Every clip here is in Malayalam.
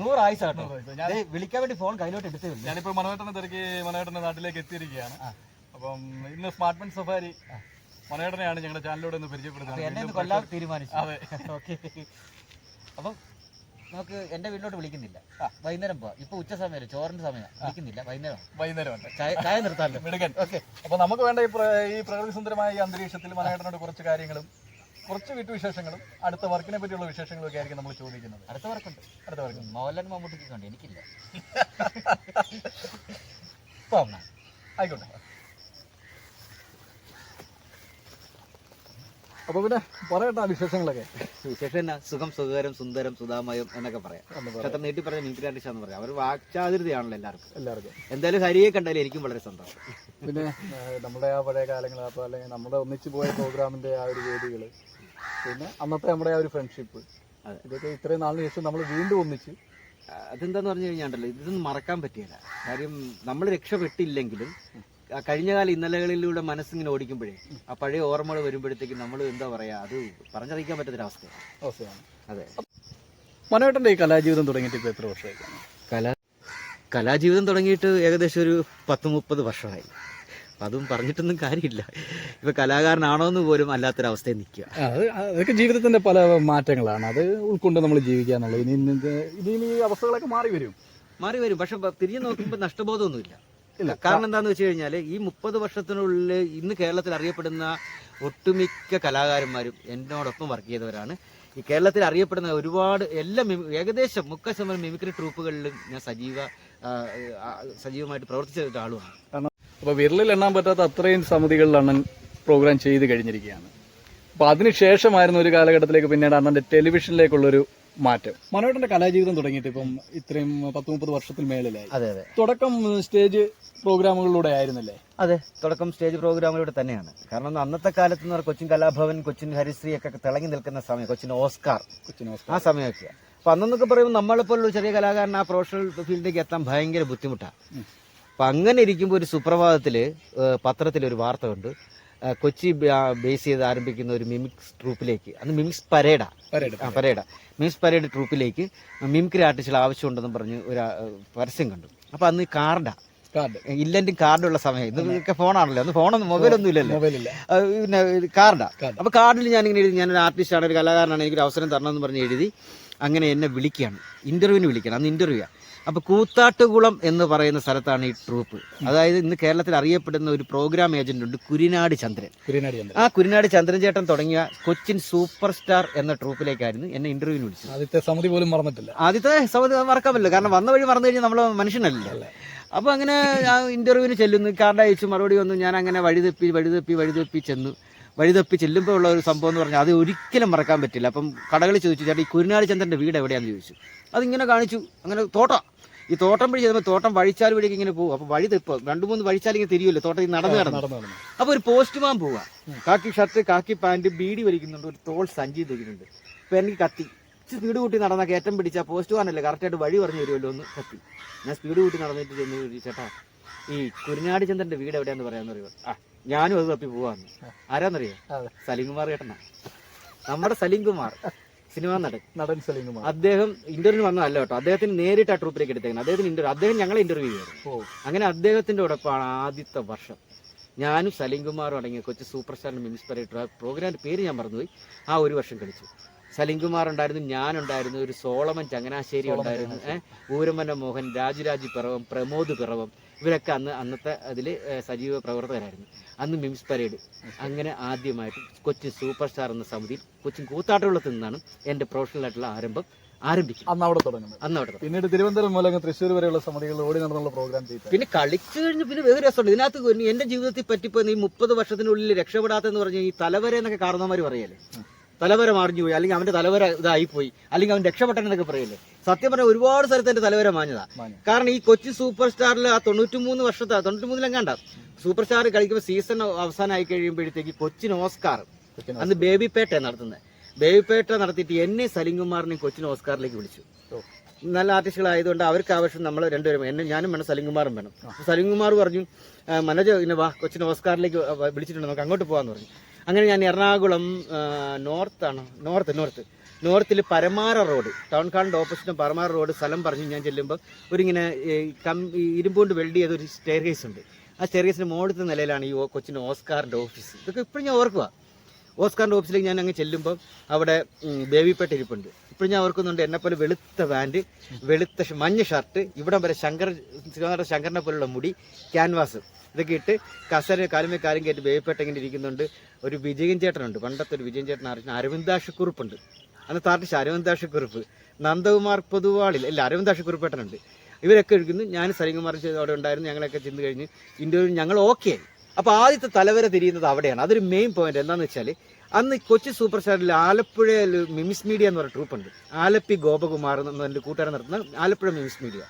നൂറായിസ കേട്ടോ നൂറ് ഞാൻ- വിളിക്കാൻ വേണ്ടി ഫോൺ കയ്യിലോട്ട് എടുത്തേ ഉള്ളൂ. ഞാനിപ്പോ മനോഹരനെ തിരക്കി മനോഹരന്റെ നാട്ടിലേക്ക് എത്തിയിരിക്കുകയാണ് അപ്പം ഇന്ന് സ്മാർട്ട് മെൻ സഫാരി മനോഹരനെയാണ് ഞങ്ങളുടെ ചാനലിലൂടെ ഒന്ന് എന്നെ പരിചയപ്പെടുത്തുന്നത് കൊല്ലാൻ തീരുമാനിച്ചു. അതെ. ഓക്കെ. അപ്പം നമുക്ക് എന്റെ വീട്ടിലോട്ട് വിളിക്കുന്നില്ല. വൈകുന്നേരം പോവാം. ഇപ്പൊ ഉച്ച സമയം ചോറിന്റെ സമയം വിളിക്കുന്നില്ല. വൈകുന്നേരം വൈകുന്നേരം ചായ നിർത്താമല്ലോ. അപ്പൊ നമുക്ക് വേണ്ട ഈ പ്രകൃതി സുന്ദരമായ ഈ അന്തരീക്ഷത്തിൽ മനോഹരനോട് കുറച്ച് കാര്യങ്ങളും കുറച്ച് വീട്ടുവിശേഷങ്ങളും അടുത്ത വർക്കിനെ പറ്റിയുള്ള വിശേഷങ്ങളും ഒക്കെ ആയിരിക്കും നമ്മൾ ചോദിക്കുന്നത്. അടുത്ത വർക്കുണ്ട്. അടുത്ത വർക്ക് മോഹൻലാൽ മമ്മൂട്ടിക്ക് കണ്ടു എനിക്കില്ല. ആയിക്കോട്ടെ. അപ്പൊ പിന്നെ പറയട്ടെ വിശേഷങ്ങളൊക്കെ. വിശേഷം എന്നാ? സുഖം സുഖകരം സുന്ദരം സുധാമയം എന്നൊക്കെ പറയാം. നീട്ടി പറഞ്ഞ നീട്ടി എന്ന് പറയാം. അവർ വാക്ചാതിരുതയാണല്ലോ എല്ലാവർക്കും. എല്ലാവർക്കും. എന്തായാലും ഹരിയെ കണ്ടാലും എനിക്കും വളരെ സന്തോഷം. പിന്നെ നമ്മുടെ ആ പഴയ കാലങ്ങൾ അപ്പോൾ അല്ലെങ്കിൽ നമ്മുടെ ഒന്നിച്ചു പോയ പ്രോഗ്രാമിന്റെ ആ ഒരു വേദികൾ പിന്നെ അന്നത്തെ നമ്മുടെ ആ ഒരു ഫ്രണ്ട്ഷിപ്പ്. ഇതൊക്കെ ഇത്രയും നാളിന് ശേഷം നമ്മൾ വീണ്ടും ഒന്നിച്ച്. അതെന്താന്ന് പറഞ്ഞു കഴിഞ്ഞാണ്ടല്ലോ ഇതൊന്നും മറക്കാൻ പറ്റിയല്ല. കാര്യം നമ്മൾ രക്ഷപ്പെട്ടില്ലെങ്കിലും കഴിഞ്ഞ കാല ഇന്നലകളിലൂടെ മനസ്സിങ്ങനെ ഓടിക്കുമ്പോഴേ ആ പഴയ ഓർമ്മകൾ വരുമ്പോഴത്തേക്കും നമ്മൾ എന്താ പറയാ അത് പറഞ്ഞറിയിക്കാൻ പറ്റാത്തൊരവസ്ഥയാണ് അവസ്ഥയാണ്. അതെ. മനോട്ടന്റെ ഈ കലാജീവിതം തുടങ്ങിയിട്ട് ഇപ്പോൾ എത്ര വർഷമായി? കലാ കലാജീവിതം തുടങ്ങിയിട്ട് ഏകദേശം ഒരു പത്ത് മുപ്പത് വർഷമായി. അതും പറഞ്ഞിട്ടൊന്നും കാര്യമില്ല. ഇപ്പൊ കലാകാരനാണോ എന്ന് പോലും അല്ലാത്തൊരവസ്ഥയിൽ നിൽക്കുക. അത് അതൊക്കെ ജീവിതത്തിന്റെ പല മാറ്റങ്ങളാണ്. അത് ഉൾക്കൊണ്ട് നമ്മൾ ജീവിക്കുക എന്നുള്ളത് ഇനി ഇനി ഈ അവസ്ഥകളൊക്കെ മാറി വരും. മാറി വരും. പക്ഷെ തിരിഞ്ഞു നോക്കുമ്പോൾ നഷ്ടബോധമൊന്നുമില്ല. ഇല്ല. കാരണം എന്താണെന്ന് വെച്ച് കഴിഞ്ഞാൽ ഈ മുപ്പത് വർഷത്തിനുള്ളിൽ ഇന്ന് കേരളത്തിൽ അറിയപ്പെടുന്ന ഒട്ടുമിക്ക കലാകാരന്മാരും എന്നോടൊപ്പം വർക്ക് ചെയ്തവരാണ്. ഈ കേരളത്തിൽ അറിയപ്പെടുന്ന ഒരുപാട് എല്ലാ ഏകദേശം മുക്കാൽ ശതമാനം മിമിക്രി ട്രൂപ്പുകളിലും ഞാൻ സജീവ സജീവമായിട്ട് പ്രവർത്തിച്ച ഒരാളുമാണ്. അപ്പോൾ വിരലിൽ എണ്ണാൻ പറ്റാത്ത അത്രയും സമിതികളിൽ അണ്ണൻ പ്രോഗ്രാം ചെയ്ത് കഴിഞ്ഞിരിക്കുകയാണ്. അപ്പോൾ അതിനുശേഷമായിരുന്നു ഒരു കാലഘട്ടത്തിലേക്ക് പിന്നീട് അണ്ണന്റെ ടെലിവിഷനിലേക്കുള്ളൊരു മാറ്റം. മനോട്ടന്റെ കലാജീവിതം തുടങ്ങിയിട്ട് ഇപ്പം ഇത്രയും പത്ത് മുപ്പത് വർഷത്തിൽ മേളിലായി. അതെ അതെ. തുടക്കം സ്റ്റേജ് പ്രോഗ്രാമുകളിലൂടെ ആയിരുന്നല്ലേ? അതെ തുടക്കം സ്റ്റേജ് പ്രോഗ്രാമിലൂടെ തന്നെയാണ്. കാരണം അന്നത്തെ കാലത്ത് എന്ന് പറഞ്ഞാൽ കൊച്ചിൻ കലാഭവൻ കൊച്ചിൻ ഹരിശ്രീ ഒക്കെ തിളങ്ങി നിൽക്കുന്ന സമയം കൊച്ചിൻ ഓസ്കാർ. കൊച്ചിൻ ഓസ്കാർ. ആ സമയമൊക്കെ അപ്പൊ അന്നൊക്കെ പറയുമ്പോൾ നമ്മളെപ്പോലുള്ള ചെറിയ കലാകാരൻ ആ പ്രൊഫഷണൽ ഫീൽഡിലേക്ക് എത്താൻ ഭയങ്കര ബുദ്ധിമുട്ടാണ്. അപ്പൊ അങ്ങനെ ഇരിക്കുമ്പോൾ ഒരു സുപ്രഭാതത്തിൽ പത്രത്തിൽ ഒരു വാർത്ത ഉണ്ട് കൊച്ചി ബേസ് ചെയ്ത് ആരംഭിക്കുന്ന ഒരു മിമിക്സ് ട്രൂപ്പിലേക്ക് അന്ന് മിമിക്സ് പരേഡ. പരേഡ് ആ പരേഡ. മിമിക്സ് പരേഡ് ട്രൂപ്പിലേക്ക് മിമിക്രി ആർട്ടിസ്റ്റുകൾ ആവശ്യമുണ്ടെന്ന് പറഞ്ഞ് ഒരു പരസ്യം കണ്ടു. അപ്പം അന്ന് കാർഡാ. ഇല്ലെങ്കിൽ കാർഡുള്ള സമയം. ഇതൊക്കെ ഫോണാണല്ലോ. അന്ന് ഫോണൊന്നും മൊബൈലൊന്നും ഇല്ലല്ലോ. പിന്നെ കാർഡാ. കാർഡ്. അപ്പൊ കാർഡിൽ ഞാൻ ഇങ്ങനെ എഴുതി ഞാനൊരു ആർട്ടിസ്റ്റാണ് ഒരു കലാകാരനാണ് എനിക്കൊരു അവസരം തരണമെന്ന് എന്ന് പറഞ്ഞ് എഴുതി അങ്ങനെ എന്നെ വിളിക്കുകയാണ്. ഇന്റർവ്യൂവിന് വിളിക്കണം അന്ന് ഇന്റർവ്യൂ അപ്പൊ കൂത്താട്ടുകുളം എന്ന് പറയുന്ന സ്ഥലത്താണ് ഈ ട്രൂപ്പ് അതായത് ഇന്ന് കേരളത്തിൽ അറിയപ്പെടുന്ന ഒരു പ്രോഗ്രാം ഏജന്റ് ഉണ്ട് കുരിനാട് ചന്ദ്രൻ. ആ കുരിനാട് ചന്ദ്രൻ ചേട്ടൻ തുടങ്ങിയ കൊച്ചിൻ സൂപ്പർ സ്റ്റാർ എന്ന ട്രൂപ്പിലേക്കായിരുന്നു എന്നെ ഇന്റർവ്യൂവിന് വിളിച്ചത്. ആദ്യത്തെ സമിതി പോലും മറന്നിട്ടില്ല. ആദ്യത്തെ സമിതി മറക്കാമല്ലോ കാരണം വന്ന വഴി മറന്നു കഴിഞ്ഞാൽ നമ്മൾ മനുഷ്യനല്ലല്ലോ. അപ്പോൾ അങ്ങനെ ഞാൻ ഇന്റർവ്യൂവിന് ചെല്ലുന്നു കാർഡ് അയച്ചു മറുപടി വന്നു ഞാൻ അങ്ങനെ വഴിതെപ്പി വഴിതെപ്പി വഴിതെപ്പി ചെന്നു. വഴിതെപ്പി ചെല്ലുമ്പോൾ ഉള്ള ഒരു സംഭവം എന്ന് പറഞ്ഞാൽ അത് ഒരിക്കലും മറക്കാൻ പറ്റില്ല. അപ്പം കടകളിൽ ചോദിച്ചു ചേട്ടാ ഈ കുരുനാട് ചന്ദ്രന്റെ വീട് എവിടെയാണെന്ന് ചോദിച്ചു. അതിങ്ങനെ കാണിച്ചു. അങ്ങനെ തോട്ടം. ഈ തോട്ടം വഴി ചെയ്തപ്പോൾ തോട്ടം വഴിച്ചാൽ വഴിക്ക് ഇങ്ങനെ പോകും അപ്പൊ വഴി തെപ്പ്. രണ്ട് മൂന്ന് വഴിച്ചാൽ ഇങ്ങനെ തിരിയുമല്ലോ. തോട്ടത്തിൽ നടന്ന് നടന്നു കിടന്നു. നടന്നു നടന്നു. അപ്പൊ ഒരു പോസ്റ്റ്മാൻ പോവാ. കാക്കി ഷർട്ട് കാക്കി പാന്റ് ബീഡി വലിക്കുന്നുണ്ട്. ഒരു തോൾ സഞ്ചി തിരിക്കുന്നുണ്ട് അപ്പൊ എനിക്ക് കത്തി. സ്പീഡ് കൂട്ടി നടന്ന കയറ്റം പിടിച്ച അല്ലേ കറക്റ്റായിട്ട് വഴി പറഞ്ഞു തരുമല്ലോ ഒന്ന് കത്തി. ഞാൻ സ്പീഡ് കൂട്ടി നടന്നിട്ട് ചെന്ന് ചേട്ടാ ഈ കുരുനാട് ചന്ദ്രന്റെ വീട് എവിടെയാന്ന് പറയാന്ന് പറയുമോ ആ ഞാനും അത് തപ്പി പോവാന്ന്. ആരാന്നറിയോ? സലിംകുമാർ കേട്ടണ ചേട്ടനാ. നമ്മുടെ സലീംകുമാർ. സിനിമാ നടൻ. നടൻ സലീംകുമാർ അദ്ദേഹം ഇന്റർവ്യൂ വന്നതല്ല കേട്ടോ. അദ്ദേഹത്തിന് നേരിട്ട് ആ ട്രൂപ്പിലേക്ക് എടുത്തേക്കുന്നത്. അദ്ദേഹത്തിന് ഇന്റർവ്യൂ അദ്ദേഹം ഞങ്ങളെ ഇന്റർവ്യൂ ചെയ്തു. അങ്ങനെ അദ്ദേഹത്തിന്റെ ഉടപ്പാണ് ആദ്യത്തെ വർഷം. ഞാനും സലീംകുമാറും അടങ്ങിയ കൊച്ചു സൂപ്പർ സ്റ്റാറിന്റെ മിനിസ്പറേറ്റർ ആ പ്രോഗ്രാമിന്റെ പേര് ഞാൻ മറന്നുപോയി. ആ ഒരു വർഷം കളിച്ചു. സലീംകുമാർ ഉണ്ടായിരുന്നു ഞാനുണ്ടായിരുന്നു ഒരു സോളമൻ ചങ്ങനാശ്ശേരി ഉണ്ടായിരുന്നു ഏഹ് ഊരമന മോഹൻ രാജുരാജ് പിറവം പ്രമോദ് പിറവം. ഇവരൊക്കെ അന്ന് അന്നത്തെ അതിൽ സജീവ പ്രവർത്തകരായിരുന്നു. അന്ന് മിംസ് പരേഡ്. അങ്ങനെ ആദ്യമായിട്ട് കൊച്ചിൻ സൂപ്പർ സ്റ്റാർ എന്ന സമിതിയിൽ കൊച്ചിൻ കൂത്താട്ടുകുളത്ത് നിന്നാണ് എന്റെ പ്രൊഫഷണൽ ആയിട്ടുള്ള ആരംഭം അന്ന് അവിടെ തുടങ്ങുന്നത്. അന്ന് അവിടെ പിന്നീട് തിരുവനന്തപുരം മൂലം തൃശ്ശൂർ വരെയുള്ള സമിതികളിൽ ഓടി നടന്നുള്ള പ്രോഗ്രാം ചെയ്തു. പിന്നെ കളിച്ചു കഴിഞ്ഞ് പിന്നെ വേറെ രസമുണ്ട്. ഇതിനകത്ത് എന്റെ എന്റെ ജീവിതത്തിൽ പറ്റിപ്പോ ഈ മുപ്പത് വർഷത്തിനുള്ളിൽ രക്ഷപ്പെടാത്തെന്ന് പറഞ്ഞ ഈ തലവരെ എന്നൊക്കെ കാരണവന്മാർ പറയല്ലേ? തലവര മാറിഞ്ഞു പോയി അല്ലെങ്കിൽ അവന്റെ തലവര ഇതായി പോയി അല്ലെങ്കിൽ അവൻ രക്ഷപ്പെട്ടൻ എന്നൊക്കെ പറയല്ലേ? സത്യം പറഞ്ഞാൽ ഒരുപാട് സ്ഥലത്ത് എന്റെ തലവര മാഞ്ഞതാ. കാരണം ഈ കൊച്ചി സൂപ്പർ സ്റ്റാറിൽ ആ തൊണ്ണൂറ്റി മൂന്ന് വർഷത്തെ തൊണ്ണൂറ്റി മൂന്നിലെങ്ങാണ്ട സൂപ്പർ സ്റ്റാർ കളിക്കുമ്പോൾ സീസൺ അവസാനമായി കഴിയുമ്പോഴത്തേക്ക് കൊച്ചിൻ ഓസ്കാർ. അന്ന് ബേബി പേട്ടയാണ് നടത്തുന്നത് ബേബി പേട്ട നടത്തിയിട്ട് എന്നെ സലിംകുമാറിനെയും കൊച്ചിൻ ഓസ്കാറിലേക്ക് വിളിച്ചു. നല്ല ആർട്ടിസ്റ്റുകളായതുകൊണ്ട് അവർക്ക് ആവശ്യം നമ്മൾ രണ്ടുപേരും. എന്നെ ഞാനും വേണം സലിംകുമാറും വേണം. സലിംകുമാർ പറഞ്ഞു "ആ, മനോജ് ഇങ്ങനെ വാ കൊച്ചിന് ഓസ്കാറിലേക്ക് വിളിച്ചിട്ടുണ്ട് നമുക്ക് അങ്ങോട്ട് പോകാന്ന് പറഞ്ഞു. അങ്ങനെ ഞാൻ എറണാകുളം നോർത്ത് ആണ് നോർത്ത് നോർത്ത്. നോർത്തിൽ പരമാര റോഡ് ടൗൺ ഹാളിന്റെ ഓപ്പോസിറ്റും പരമാര റോഡ് സ്ഥലം പറഞ്ഞു ഞാൻ ചെല്ലുമ്പോൾ ഒരിങ്ങനെ കം ഇരുമ്പുകൊണ്ട് വെൽഡ് ചെയ്ത ഒരു സ്റ്റെയർ കേസ് ഉണ്ട്. ആ സ്റ്റെയർ കേസിന്റെ മുകളിലത്തെ നിലയിലാണ് ഈ കൊച്ചിന്റെ ഓസ്കാറിന്റെ ഓഫീസ്. ഇതൊക്കെ ഇപ്പോഴും ഞാൻ ഓർക്കുക ഓസ്കാറിന്റെ ഓഫീസിലേക്ക് ഞാൻ അങ്ങ് ചെല്ലുമ്പോൾ അവിടെ ബേബിപ്പെട്ട് ഇരിപ്പുണ്ട്. ഇപ്പോഴും ഞാൻ ഓർക്കുന്നുണ്ട് എന്നെപ്പോലെ വെളുത്ത പാന്റ് വെളുത്ത മഞ്ഞ ഷർട്ട് ഇവിടം വരെ ശങ്കർ ശ്രീനാഥ ശങ്കറിനെ പോലുള്ള മുടി ക്യാൻവാസ് ഇതൊക്കെ ഇട്ട് കസര കാലുമേ കാലും കയറ്റി ബേബിപ്പേട്ട ഇങ്ങനെ ഇരിക്കുന്നുണ്ട്. ഒരു വിജയൻ ചേട്ടനുണ്ട്. പണ്ടത്തെ ഒരു വിജയൻ ചേട്ടൻ അറിയിച്ച അന്ന് അന്നത്തെ ആർട്ടിസ്റ്റ് അരവിന്ദാഷക്കുറുപ്പ് നന്ദകുമാർ പൊതുവാളിൽ അല്ല അരവിന്ദാഷക്കുറുപ്പേട്ടനുണ്ട് ഇവരൊക്കെ ഇരിക്കുന്നു. ഞാൻ സരികുമാർ അവിടെ ഉണ്ടായിരുന്നു. ഞങ്ങളൊക്കെ ചെന്ന് കഴിഞ്ഞ് ഇന്റർവ്യൂ ഞങ്ങൾ ഓക്കെ അപ്പോൾ ആദ്യത്തെ തലവര തിരിയുന്നത് അവിടെയാണ്. അതൊരു മെയിൻ പോയിന്റ് എന്താണെന്ന് വെച്ചാൽ അന്ന് കൊച്ചി സൂപ്പർ സ്റ്റാറിൽ ആലപ്പുഴയിൽ മിമിസ് മീഡിയ എന്ന് പറഞ്ഞ ട്രൂപ്പുണ്ട് ആലപ്പി ഗോപകുമാർ എന്ന എന്റെ കൂട്ടുകാരൻ നടത്തുന്ന ആലപ്പുഴ മിമിസ് മീഡിയ.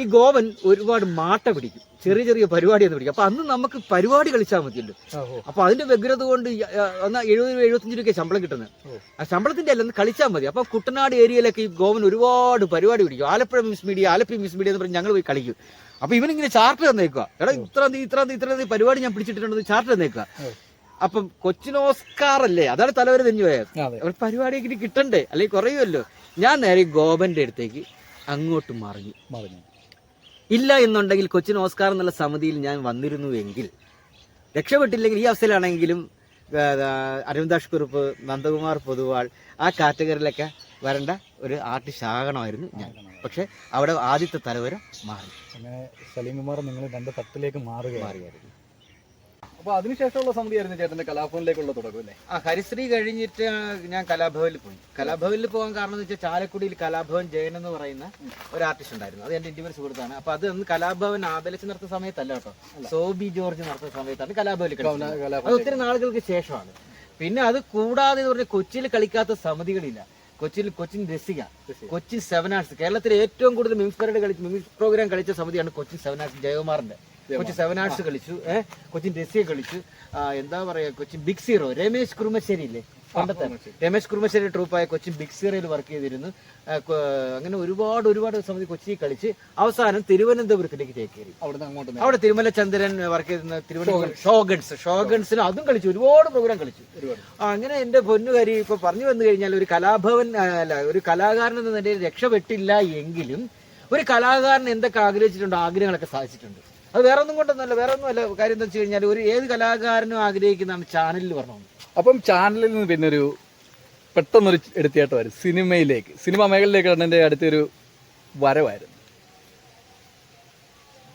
ഈ ഗോവൻ ഒരുപാട് മാട്ട പിടിക്കും. ചെറിയ ചെറിയ പരിപാടി എന്ന് പിടിക്കും. അപ്പൊ അന്ന് നമുക്ക് പരിപാടി കളിച്ചാൽ മതിയല്ലോ. അപ്പൊ അതിന്റെ വ്യഗ്രത കൊണ്ട് എന്നാ എഴുപത് എഴുപത്തഞ്ച് രൂപയ്ക്ക് ശമ്പളം കിട്ടുന്നത്. ആ ശമ്പളത്തിന്റെ അല്ല കളിച്ചാൽ മതി. അപ്പൊ കുട്ടനാട് ഏരിയയിലൊക്കെ ഈ ഗോവൻ ഒരുപാട് പരിപാടി പിടിക്കും. Alappuzha miss media Alleppey miss media എന്ന് പറഞ്ഞ് ഞങ്ങൾ പോയി കളിക്കും. അപ്പൊ ഇവനിങ്ങനെ ചാർട്ട് തന്നേക്കുക എടാ ഇത്ര ഇത്ര ഇത്ര പരിപാടി ഞാൻ പിടിച്ചിട്ടുണ്ടെന്ന് ചാർട്ട് തന്നേക്കുക. അപ്പം കൊച്ചിൻ ഓസ്കാർ അല്ലേ അതാണ് തലവര് തെഞ്ഞു പോയത്. ഒരു പരിപാടിയൊക്കെ കിട്ടണ്ടേ? അല്ലെങ്കിൽ കുറയുമല്ലോ? ഞാൻ നേരെ ഗോപന്റെ അടുത്തേക്ക് അങ്ങോട്ട് മറിഞ്ഞു. മറിഞ്ഞു. ഇല്ല എന്നുണ്ടെങ്കിൽ കൊച്ചിൻ ഓസ്കാർ എന്നുള്ള സമിതിയിൽ ഞാൻ വന്നിരുന്നുവെങ്കിൽ രക്ഷപ്പെട്ടില്ലെങ്കിൽ ഈ അവസ്ഥയിലാണെങ്കിലും അരവിന്ദാഷ് കുറുപ്പ് നന്ദകുമാർ പൊതുവാൾ ആ കാറ്റഗറിയിലൊക്കെ വരേണ്ട ഒരു ആർട്ടിസ്റ്റ് ആകണമായിരുന്നു ഞാൻ. പക്ഷെ അവിടെ ആദ്യത്തെ തലവര മാറി. അങ്ങനെ സലീം കുമാർ നിങ്ങൾ രണ്ട് തട്ടിലേക്ക് മാറുക മാറിയായിരുന്നു. അപ്പൊ അതിനുശേഷമുള്ള സമിതിയായിരുന്നു ചേട്ടന്റെ കലാഭവനിലേക്കുള്ള തുടക്കം അല്ലേ? ആ ഹരിശ്രീ കഴിഞ്ഞിട്ട് ഞാൻ കലാഭവനിൽ പോയി. കലാഭവനിൽ പോകാൻ കാരണം എന്ന് വെച്ചാൽ ചാലക്കുടിയിൽ കലാഭവൻ ജയൻ എന്ന് പറയുന്ന ഒരു ആർട്ടിസ്റ്റ് ഉണ്ടായിരുന്നു. അത് എന്റെ ഇന്ത്യൻ സുഹൃത്താണ്. അപ്പൊ അത് അന്ന് കലാഭവൻ ആദലിച്ച് നടത്തുന്ന സമയത്തല്ല കേട്ടോ. സോബി ജോർജ് നടത്തുന്ന സമയത്താണ് കലാഭവനിൽ അത് ഒത്തിരി നാളുകൾക്ക് ശേഷമാണ്. പിന്നെ അത് കൂടാതെ എന്ന് പറഞ്ഞാൽ കൊച്ചിയിൽ കളിക്കാത്ത സമിതികളില്ല. കൊച്ചിയിൽ കൊച്ചിൻ രസിക കൊച്ചിൻ സെവൻ ആർട്സ്. കേരളത്തിലെ ഏറ്റവും കൂടുതൽ മിംസ് പരേഡ് കളിച്ച് മിംസ് പ്രോഗ്രാം കളിച്ച സമിതിയാണ് കൊച്ചിൻ സെവൻ ആർട്സ് ജയകുമാറിന്റെ. കൊച്ചിൻ സെവൻ ആർട്സ് കളിച്ചു ഏഹ് കൊച്ചിൻ രസിക കളിച്ചു. എന്താ പറയാ കൊച്ചിൻ ബിഗ് സീറോ രമേശ് കുറുമശ്ശേരി ഇല്ലേ പണ്ടത്തെ രമേശ് കുറുമശ്ശേരി ട്രൂപ്പായ കൊച്ചിൻ ബിഗ് സീറോയിൽ വർക്ക് ചെയ്തിരുന്നു. അങ്ങനെ ഒരുപാട് ഒരുപാട് സമയത്ത് കൊച്ചി കളിച്ച് അവസാനം തിരുവനന്തപുരത്തിലേക്ക് ചേക്കേറി. അവിടെ തിരുമല ചന്ദ്രൻ വർക്ക് ചെയ്തിരുന്ന തിരുവനന്തപുരം ഷോഗൺസ് ഷോഗൺസിന് അതും കളിച്ചു ഒരുപാട് പ്രോഗ്രാം കളിച്ചു. അങ്ങനെ എന്റെ പൊന്നുകാരി ഇപ്പൊ പറഞ്ഞു വന്നു കഴിഞ്ഞാൽ ഒരു കലാഭവൻ അല്ല ഒരു കലാകാരൻ എന്ന നിലയിൽ രക്ഷപ്പെട്ടില്ല എങ്കിലും ഒരു കലാകാരൻ എന്തൊക്കെ ആഗ്രഹിച്ചിട്ടുണ്ടോ ആഗ്രഹങ്ങളൊക്കെ സാധിച്ചിട്ടുണ്ട്. അത് വേറെ ഒന്നും കൊണ്ടൊന്നുമല്ല വേറെ ഒന്നും അല്ല കാര്യം എന്താ വെച്ച് കഴിഞ്ഞാൽ ഒരു ഏത് കലാകാരനും ആഗ്രഹിക്കുന്നതാണ് ചാനലിൽ പറഞ്ഞു അപ്പം ചാനലിൽ നിന്ന് പിന്നെ ഒരു പെട്ടെന്നൊരു എടുത്തിയാട്ടമായിരുന്നു സിനിമയിലേക്ക് സിനിമ മേഖലയിലേക്ക് എന്റെ അടുത്തൊരു വരവായിരുന്നു.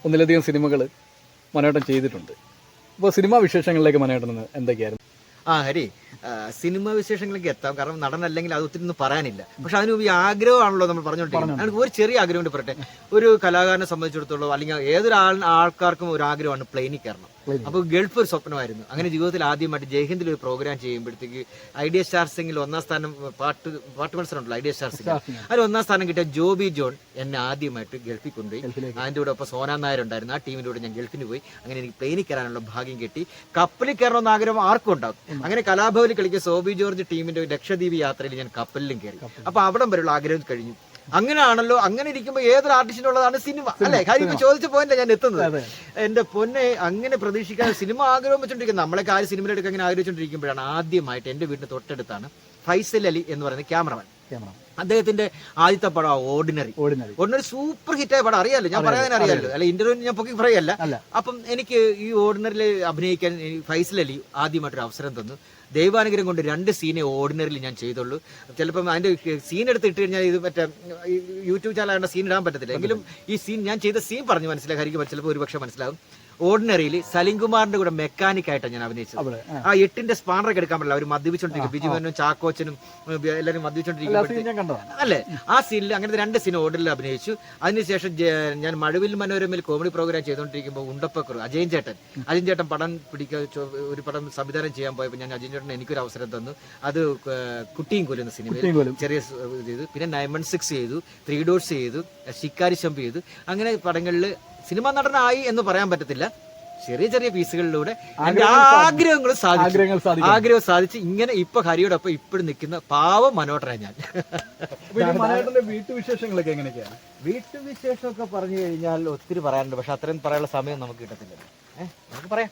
ഒന്നിലധികം സിനിമകൾ മനോട്ടം ചെയ്തിട്ടുണ്ട്. അപ്പോൾ സിനിമാ വിശേഷങ്ങളിലേക്ക് മനോട്ടം എന്തൊക്കെയായിരുന്നു? ആ ഹരി സിനിമ വിശേഷങ്ങളിലേക്ക് എത്താം. കാരണം നടനല്ലെങ്കിൽ അത് ഒത്തിരി ഒന്നും പറയാനില്ല. പക്ഷെ അതിന് ഈ ആഗ്രഹമാണല്ലോ നമ്മൾ പറഞ്ഞുകൊണ്ടിരിക്കുന്നത്. എനിക്ക് ഒരു ചെറിയ ആഗ്രഹം കൊണ്ട് പറയട്ടെ. ഒരു കലാകാരനെ സംബന്ധിച്ചിടത്തോളം അല്ലെങ്കിൽ ഏതൊരു ആൾ ആൾക്കാർക്കും ഒരു ആഗ്രഹമാണ് പ്ലെയിനിൽ കയറണം. അപ്പോൾ ഗൾഫ് ഒരു സ്വപ്നമായിരുന്നു. അങ്ങനെ ജീവിതത്തിൽ ആദ്യമായിട്ട് ജയ്ഹിന്ദിൽ ഒരു പ്രോഗ്രാം ചെയ്യുമ്പോഴത്തേക്ക് ഐഡിയ സ്റ്റാർ സിംഗിൽ ഒന്നാം സ്ഥാനം പാട്ട് പാട്ട് മത്സരം ഉണ്ടല്ലോ ഐഡിയ സ്റ്റാർ സിംഗിൽ. അതിൽ ഒന്നാം സ്ഥാനം കിട്ടിയ ജോബി ജോൺ എന്നെ ആദ്യമായിട്ട് ഗൾഫിൽ കൊണ്ടുപോയി. അതിന്റെ കൂടെ ഒപ്പം സോനാ നായർ ഉണ്ടായിരുന്നു. ആ ടീമിന്റെ കൂടെ ഞാൻ ഗൾഫിന് പോയി. അങ്ങനെ എനിക്ക് പ്ലെയിനിൽ കയറാനുള്ള ഭാഗ്യം കിട്ടി. കപ്പലിൽ കയറണമെന്ന് ആഗ്രഹം ആർക്കും ഉണ്ടാവും. അങ്ങനെ കലാഭവനിൽ കളിക്കുന്ന സോബി ജോർജ് ടീമിന്റെ ലക്ഷദ്വീപ് യാത്രയിൽ ഞാൻ കപ്പലിലും കയറി. അപ്പൊ അവിടം വരെയുള്ള ആഗ്രഹം കഴിഞ്ഞു. അങ്ങനെയാണല്ലോ അങ്ങനെ ഇരിക്കുമ്പോൾ ഏതൊരു ആർട്ടിസ്റ്റിനുള്ളതാണ് സിനിമ അല്ലെ? കാര്യം ഇപ്പൊ ചോദിച്ച പോയിന്റ് ഞാൻ എത്തുന്നത്. എന്റെ പൊന്നെ അങ്ങനെ പ്രതീക്ഷിക്കാതെ സിനിമ ആഗ്രഹം വെച്ചോണ്ടിരിക്കുന്നത് നമ്മളൊക്കെ ആര് സിനിമയിലെടുക്കാൻ അങ്ങനെ ആഗ്രഹിച്ചുകൊണ്ടിരിക്കുമ്പോഴാണ് ആദ്യമായിട്ട് എന്റെ വീടിന് തൊട്ടടുത്താണ് ഫൈസൽ അലി എന്ന് പറയുന്ന ക്യാമറമാൻ. ക്യാമറ അദ്ദേഹത്തിന്റെ ആദ്യത്തെ പടം ഓർഡിനറി ഓർഡിനറി ഓർഡിനറി സൂപ്പർ ആയ പടം. അറിയാലോ? ഞാൻ പറയാൻ അറിയാലോ അല്ല ഇന്റർവ്യൂ ഞാൻ പൊക്കി പറയല്ല അല്ല. അപ്പം എനിക്ക് ഈ ഓർഡിനറിയിൽ അഭിനയിക്കാൻ ഫൈസൽ അലി ആദ്യമായിട്ടൊരു അവസരം തന്നു. ദൈവാനുഗ്രഹം കൊണ്ട് രണ്ട് സീനെ ഓർഡിനറിയിൽ ഞാൻ ചെയ്തുള്ളൂ. ചിലപ്പം അതിന്റെ സീൻ എടുത്ത് ഇട്ട് കഴിഞ്ഞാൽ ഇത് മറ്റേ യൂട്യൂബ് ചാനൽ സീൻ ഇടാൻ പറ്റത്തില്ല. എങ്കിലും ഈ സീൻ ഞാൻ ചെയ്ത സീൻ പറഞ്ഞു മനസ്സിലായി ഹരിക്ക് ചിലപ്പോൾ ഒരുപക്ഷെ മനസ്സിലാവും. ഓർഡിനറിയിൽ സലിംകുമാറിന്റെ കൂടെ മെക്കാനിക് ആയിട്ടാണ് ഞാൻ അഭിനയിച്ചത്. ആ. എട്ടിന്റെ സ്പാനറൊക്കെ എടുക്കാൻ പറ്റില്ല. അവർ മദ്യപിച്ചോണ്ടിരിക്കും. ബിജുമനും ചാക്കോച്ചനും എല്ലാവരും മദ്യപിച്ചോണ്ടിരിക്കും. അല്ലേ? ആ സീനിൽ അങ്ങനത്തെ രണ്ട് സീൻ ഓർഡറിൽ അഭിനയിച്ചു. അതിനുശേഷം ഞാൻ മഴവിൽ മനോരമയിൽ കോമഡി പ്രോഗ്രാം ചെയ്തുകൊണ്ടിരിക്കുമ്പോൾ ഉണ്ടപ്പക്കുറു അജയൻ ചേട്ടൻ. അജയൻ ചേട്ടൻ പടം പിടിക്കാൻ ഒരു പടം സംവിധാനം ചെയ്യാൻ പോയപ്പോൾ ഞാൻ അജയൻ ചേട്ടൻ എനിക്കൊരു അവസരം തന്നു. അത് കുട്ടിയും കൊല്ലുന്ന സിനിമയിൽ ചെറിയ ചെയ്തു. പിന്നെ നയൻ വൺ സിക്സ് ചെയ്തു ത്രീ ഡോഴ്സ് ചെയ്തു ശിക്കാരി ശമ്പ് ചെയ്തു. അങ്ങനെ പടങ്ങളിൽ സിനിമ നടനായി എന്ന് പറയാൻ പറ്റത്തില്ല. ചെറിയ ചെറിയ പീസുകളിലൂടെ എന്റെ ആഗ്രഹങ്ങൾ സാധിച്ചു ആഗ്രഹം സാധിച്ച് ഇങ്ങനെ ഇപ്പൊ ഹരിയോടൊപ്പം ഇപ്പോഴും നിൽക്കുന്ന പാവം മനോഹരനാണ് ഞാൻ. വീട്ടുവിശേഷങ്ങളൊക്കെ എങ്ങനെയൊക്കെയാണ്? വീട്ടുവിശേഷമൊക്കെ പറഞ്ഞു കഴിഞ്ഞാൽ ഒത്തിരി പറയാനുണ്ട്. പക്ഷെ അത്രയും പറയാനുള്ള സമയം നമുക്ക് കിട്ടത്തില്ല. ഏഹ് നമുക്ക് പറയാം.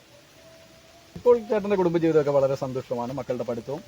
ഇപ്പോൾ ചേട്ടന്റെ കുടുംബജീവിതമൊക്കെ വളരെ സന്തുഷ്ടമാണ് മക്കളുടെ പഠിത്തവും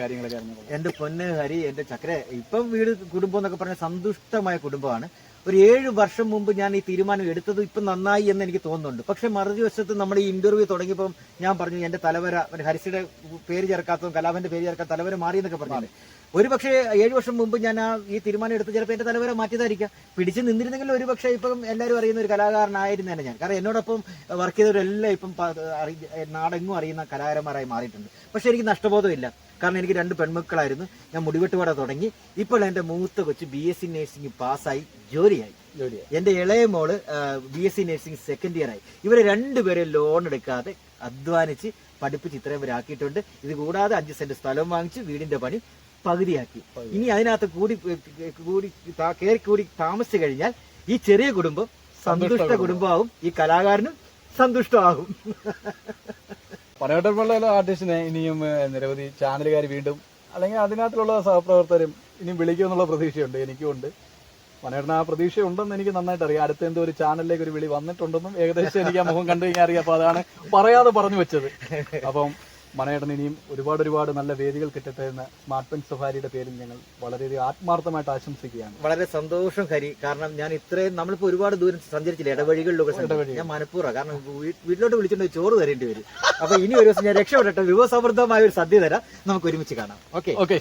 കാര്യങ്ങളൊക്കെ എന്റെ പൊന്ന് ഹരി എന്റെ ചക്ര ഇപ്പം വീട് കുടുംബം എന്നൊക്കെ പറഞ്ഞ സന്തുഷ്ടമായ കുടുംബമാണ്. ഒരു ഏഴ് വർഷം മുമ്പ് ഞാൻ ഈ തീരുമാനം എടുത്തത് ഇപ്പം നന്നായി എന്ന് എനിക്ക് തോന്നുന്നുണ്ട്. പക്ഷെ മറുവശത്ത് നമ്മൾ ഈ ഇന്റർവ്യൂ തുടങ്ങിയപ്പം ഞാൻ പറഞ്ഞു എന്റെ തലവര ഹരിസിയുടെ പേര് ചേർക്കാത്തതും കലാപന്റെ പേര് ചേർക്കാത്ത തലവര മാറി എന്നൊക്കെ പറഞ്ഞു ഒരു പക്ഷേ ഏഴ് വർഷം മുമ്പ് ഞാൻ ആ ഈ തീരുമാനം എടുത്ത് ചിലപ്പോൾ എന്റെ തലവരെ മാറ്റിയതായിരിക്കാം. പിടിച്ച് നിന്നിരുന്നെങ്കിൽ ഒരു പക്ഷേ ഇപ്പം എല്ലാവരും അറിയുന്ന ഒരു കലാകാരനായിരുന്നേനെ ഞാൻ. കാരണം എന്നോടൊപ്പം വർക്ക് ചെയ്തവരെല്ലാം ഇപ്പം അറി നാടെങ്ങും അറിയുന്ന കലാകാരന്മാരായി മാറിയിട്ടുണ്ട്. പക്ഷെ എനിക്ക് നഷ്ടബോധമില്ല. കാരണം എനിക്ക് രണ്ട് പെൺമക്കളായിരുന്നു. ഞാൻ മുടിവെട്ടുപാടെ തുടങ്ങി. ഇപ്പോൾ എന്റെ മൂത്ത കൊച്ച് ബി എസ് സി നഴ്സിംഗ് പാസ്സായി. ജോലിയായി. ജോലിയായി. എന്റെ ഇളയ മോൾ B S C nursing second year ആയി. ഇവരെ രണ്ടുപേരെ ലോൺ എടുക്കാതെ അധ്വാനിച്ച് പഠിപ്പിച്ച് ഇത്രയും വരെ ആക്കിയിട്ടുണ്ട് ഇത് കൂടാതെ അഞ്ച് സെന്റ് സ്ഥലം വാങ്ങിച്ച് വീടിന്റെ പണി പകുതിയാക്കി. ഇനി അതിനകത്ത് കൂടി കൂടി കയറി കൂടി താമസിച്ചു കഴിഞ്ഞാൽ ഈ ചെറിയ കുടുംബം സന്തുഷ്ട കുടുംബമാവും. ഈ കലാകാരനും സന്തുഷ്ടമാകും. പനയോട്ടപ്പള്ള ആർട്ടിസ്റ്റിനെ ഇനിയും നിരവധി ചാനലുകാർ വീണ്ടും അല്ലെങ്കിൽ അതിനകത്തുള്ള സഹപ്രവർത്തകരും ഇനിയും വിളിക്കുമെന്നുള്ള പ്രതീക്ഷയുണ്ട് എനിക്കുമുണ്ട് മനേട്ടൻ ആ പ്രതീക്ഷ ഉണ്ടെന്ന് എനിക്ക് നന്നായിട്ട് അറിയാം അടുത്ത എന്തോ ഒരു ചാനലിലേക്ക് ഒരു വിളി വന്നിട്ടുണ്ടെന്നും ഏകദേശം എനിക്ക് ആ മുഖം കണ്ടു കഴിഞ്ഞാൽ അറിയാം. അപ്പൊ അതാണ് പറയാതെ പറഞ്ഞു വെച്ചത്. അപ്പം മനേട്ടൻ ഇനിയും ഒരുപാട് ഒരുപാട് നല്ല വേദികൾ കിട്ടട്ടെ എന്ന് സ്മാർട്ട് പെൻ സഫാരിയുടെ പേരിൽ ഞങ്ങൾ വളരെയധികം ആത്മാർത്ഥമായിട്ട് ആശംസിക്കുകയാണ്. വളരെ സന്തോഷം ഹരി. കാരണം ഞാൻ ഇത്രയും നമ്മളിപ്പോ ഒരുപാട് ദൂരം സഞ്ചരിച്ചില്ല? ഇടവഴികളിലൊക്കെ. ഞാൻ മനഃപൂർവം. കാരണം വീട്ടിലോട്ട് വിളിച്ചിട്ട് ചോറ് തരേണ്ടി വരും. അപ്പൊ ഇനി ഒരു ദിവസം ഞാൻ രക്ഷപ്പെടട്ടെ. വിഭവസമൃദ്ധമായ ഒരു സദ്യ തരാം. നമുക്ക് ഒരുമിച്ച് കാണാം. Okay okay